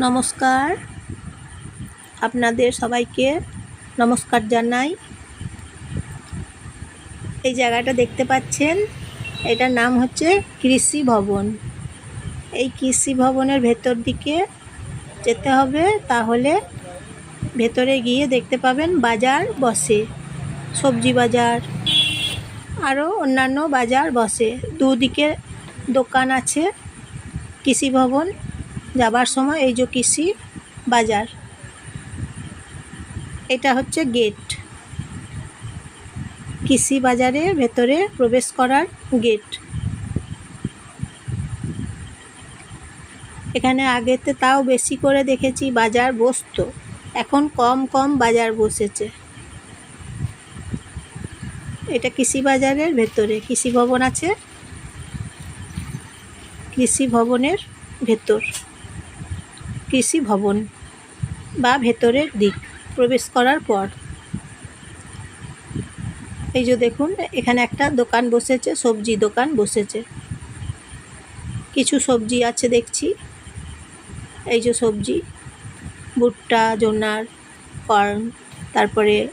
নমস্কার। আপনাদের সবাইকে নমস্কার জানাই। এই জায়গাটা দেখতে পাচ্ছেন, এটার নাম হচ্ছে কৃষি ভবন। এই কৃষি ভবনের ভেতর দিকে যেতে হবে, তাহলে ভেতরে গিয়ে দেখতে পাবেন বাজার বসে, সবজি বাজার, আরও অন্যান্য বাজার বসে। দুদিকে দোকান আছে, কৃষি ভবন। যাবার সময় এই যে কৃষি বাজার, এটা হচ্ছে গেট কৃষি বাজারের ভেতরে প্রবেশ করার গেট এখানে আগেতে তাও বেশি করে দেখেছি বাজার বসতো, এখন কম কম বাজার বসেছে। এটা কৃষি বাজারের ভেতরে, কৃষি ভবন আছে। কৃষি ভবনের ভেতর। কৃষি ভবন বা ভেতরের দিক প্রবেশ করার পর। এই যে দেখুন, এখানে একটা দোকান বসেছে, সবজি দোকান বসেছে। কিছু সবজি আছে দেখছি। এই যে সবজি, ভুট্টা জোনার কর্ন, তারপরে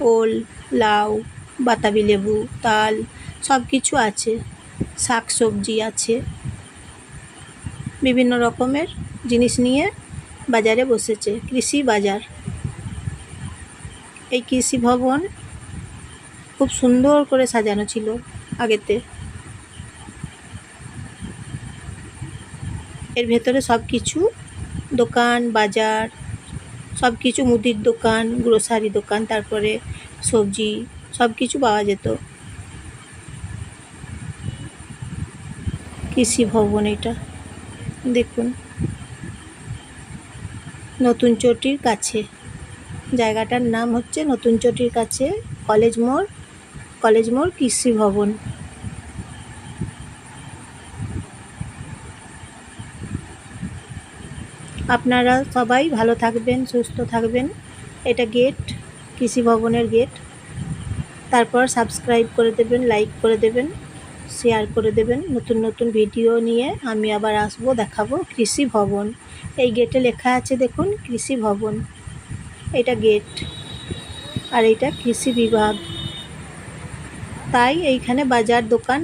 ওল, লাউ, বাতাবি লেবু, তাল সব কিছু আছে। শাক সবজি আছে। বিভিন্ন রকমের জিনিস নিয়ে বাজারে বসেছে, কৃষি বাজার। এই কৃষি ভবন খুব সুন্দর করে সাজানো ছিল আগেতে। এর ভেতরে সব কিছু দোকান, বাজার সব কিছু মুদির দোকান, গ্রোসারি দোকান, তারপরে সবজি সব কিছু পাওয়া যেত। কৃষি ভবন এটা। দেখুন। নতুন চটির কাছে। জায়গাটার নাম হচ্ছে নতুন চটির কাছে কলেজ মোড় কলেজ মোড় কৃষি ভবন। আপনারা সবাই ভালো থাকবেন, সুস্থ থাকবেন। এটা গেট, কৃষি ভবনের গেট। তারপর সাবস্ক্রাইব করে দেবেন, লাইক করে দেবেন। শেয়ার করে দেবেন নতুন নতুন ভিডিও নিয়ে। আমি আবার আসব, দেখাবো কৃষি ভবন। এই গেটে লেখা আছে দেখুন, কৃষি ভবন। এটা গেট আর এটা কৃষি বিভাগ। তাই এইখানে বাজার দোকান